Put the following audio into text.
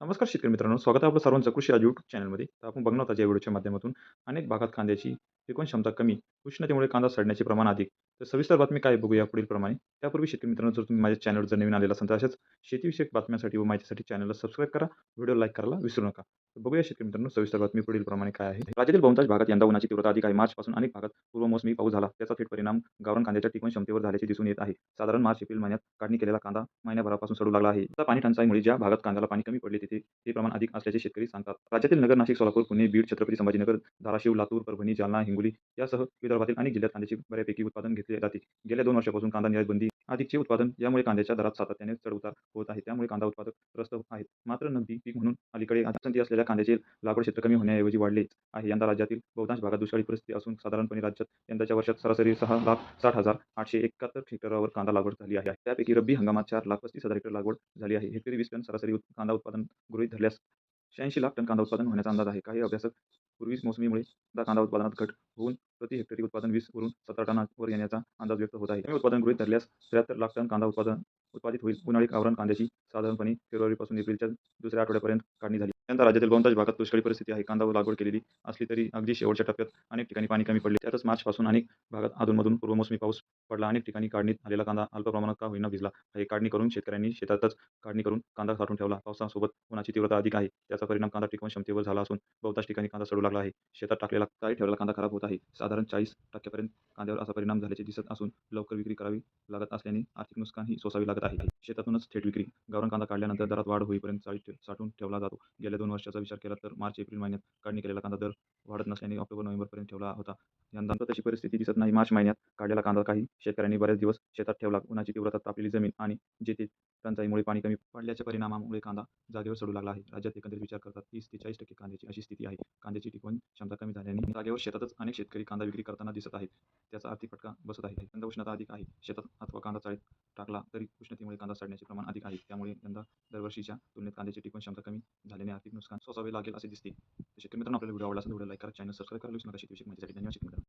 नमस्कार शेतकरी मित्रांनो स्वागत आहे आपलं सर्वांचं कृषी आज यूट्यूब चॅनलमध्ये तर आपण बघणार आहोत या व्हिडिओच्या माध्यमातून अनेक भागात कांद्याची टिकवण क्षमता कमी उष्णतेमुळे कांदा सडण्याचे प्रमाण अधिक. तर सविस्तर बातमी काय बघूया पुढील प्रमाणे त्यापूर्वी शेतकरी मित्रांनो जर तुम्ही माझ्या चॅनलवर जर नवीन आलेला असाल तर अशाच शेतीविषयक बातम्यांसाठी व माहितीसाठी चॅनलला सबस्क्राईब करा. व्हिडिओ लाईक करायला विसरू नका. तर बघूया शेतकरी मित्रांनो सविस्तर बातमी पुढील प्रमाणे काय आहे. राज्यातील बहुतांश भागात यंदा उन्हाची तीव्रता अधिक आहे. मार्चपासून अनेक भागात पूर्व मोसमी पाऊस झाला. त्याचा थेट परिणाम गावरान कांद्याच्या टिकवण क्षमतेवर झाल्याचे दिसून येत आहे. साधारण मार्च एप्रिल महिन्यात काढणी केलेला कांदा महिन्याभरापासून सडू लागला आहे. आता पाणी टंचाईमुळे ज्या भागात कांद्याला पाणी कमी पडले तिथे हे प्रमाण अधिक असल्याचे शेतकरी सांगतात. राज्यातील नगर नाशिक सोलापूर पुणे बीड छत्रपती संभाजीनगर धाराशिव लातूर परभणी जालना हिंगोली यासह विदर्भातील अनेक जिल्ह्यात कांद्याची बऱ्यापैकी उत्पादन घेतले जाते. गेल्या दोन वर्षापासून कांदा निर्यात बंदी अधिकचे उत्पादन यामुळे कांद्याच्या दरात सातत्याने चढउतार होत आहे. त्यामुळे कांदा उत्पादक त्रस्त आहेत. मात्र नगदी पीक म्हणून अलीकडे पसंती असलेल्या कांद्याचे लागवड क्षेत्र कमी होण्याऐवजी वाढले आहे. यंदा राज्यातील बहुतांश भागात दुष्काळी परिस्थिती असून साधारणपणे राज्यात यंदाच्या वर्षात सरासरी सहा लाख साठ हजार आठशे एकाहत्तर हेक्टरावर कांदा लागवड झाली आहे. त्यापैकी रब्बी हंगामात चार लाख पस्तीस हजार हेक्टर लागवड झाली आहे. हेक्टरी वीस टन सरासरी कांदा उत्पादन गृहीत धरल्यास शहाऐंशी लाख टन कांदा उत्पादन होण्याचा अंदाज आहे. काही अभ्यासक पूर्वीच मोसमीमुळे कांदा उत्पादनात घट होऊन प्रति हेक्टरी उत्पादन वीस वरून सतरा टनावर येण्याचा अंदाज व्यक्त होत आहे. कमी उत्पादन गृहित धरल्यास त्र्याहत्तर लाख टन कांदा उत्पादन उत्पादित होईल. उन्हाळी आवरण कांद्याची साधारणपणे फेब्रुवारीपासून एप्रिलच्या दुसऱ्या आठवड्यापर्यंत काढणी झाली. त्यानंतर राज्यातील बहुतांश भागात दुष्काळी परिस्थिती आहे. कांदा लागवड केलेली असली तरी अगदी शेवटच्या टप्प्यात अनेक ठिकाणी पाणी कमी पडले. त्यातच मार्चपासून अनेक भागात अधूनमधून पूर्वमोसमी पाऊस पडला. अनेक ठिकाणी काढणीत आलेला कांदा अल्प प्रमाणात का होईना भिजला. हे काढणी करून शेतकऱ्यांनी शेतातच काढणी करून कांदा साठवून ठेवला. पावसासोबत उन्हाची तीव्रता अधिक आहे. त्याचा परिणाम कांदा टिकवण क्षमतेवर झाला असून बहुतांश ठिकाणी कांदा सडू लागला आहे. शेतात टाकलेला काही ठेवलेला कांदा खराब होत आहे? साधारण चाळीस टक्क्यापर्यंत कांद्यावर असा परिणाम झाल्याचे दिसत असून लवकर विक्री करावी लागत असल्याने आर्थिक नुकसानही सोसावी लागत आहे. शेतातूनच थेट विक्री. गावरान कांदा काढल्यानंतर दरात वाढ होईपर्यंत चाळीस साठवून ठेवला जातो. गेल्या दोन वर्षाचा विचार केला तर मार्च एप्रिल महिन्यात काढणी केलेला कांदा दर वाढत नसल्याने ऑक्टोबर नोव्हेंबरपर्यंत ठेवला होता. यंदा तशी परिस्थिती दिसत नाही. मार्च महिन्यात काढलेला कांदा काही शेतकऱ्यांनी बरेच दिवस शेतात ठेवला. उन्हाची तीव्रता तापलेली जमीन आणि जेथे टंचाईमुळे पाणी कमी पडल्याच्या परिणामामुळे कांदा जागेवर सडू लागला आहे. राज्यात एकंदरीत विचार करतात तीस ते चाळीस टक्के कांद्याची अशी स्थिती आहे. कांद्याची टिकवण क्षमता कमी झाल्याने जागेवर शेतातच अनेक शेतकरी कांदा विक्री करताना दिसत आहेत. त्याचा आर्थिक फटका बसत आहे. यंदा उष्णता अधिक आहे. शेतात अथवा कांदा चाळीत टाकला तरी उष्णतेमुळे कांदा सडण्याचे प्रमाण अधिक आहे. त्यामुळे यंदा दरवर्षीच्या तुलनेत कांद्याची टिकवण क्षमता कमी झाल्याने आर्थिक नुकसान सोसावे लागेल असे दिसते. शेतकरी मित्रांनो आपल्याला व्हिडिओ आवडला असेल व्हिडिओ लाईक करा चॅनल सबस्क्राईब करा विसरू नका शेतीविषयक माहितीसाठी धन्यवाद शेतकरी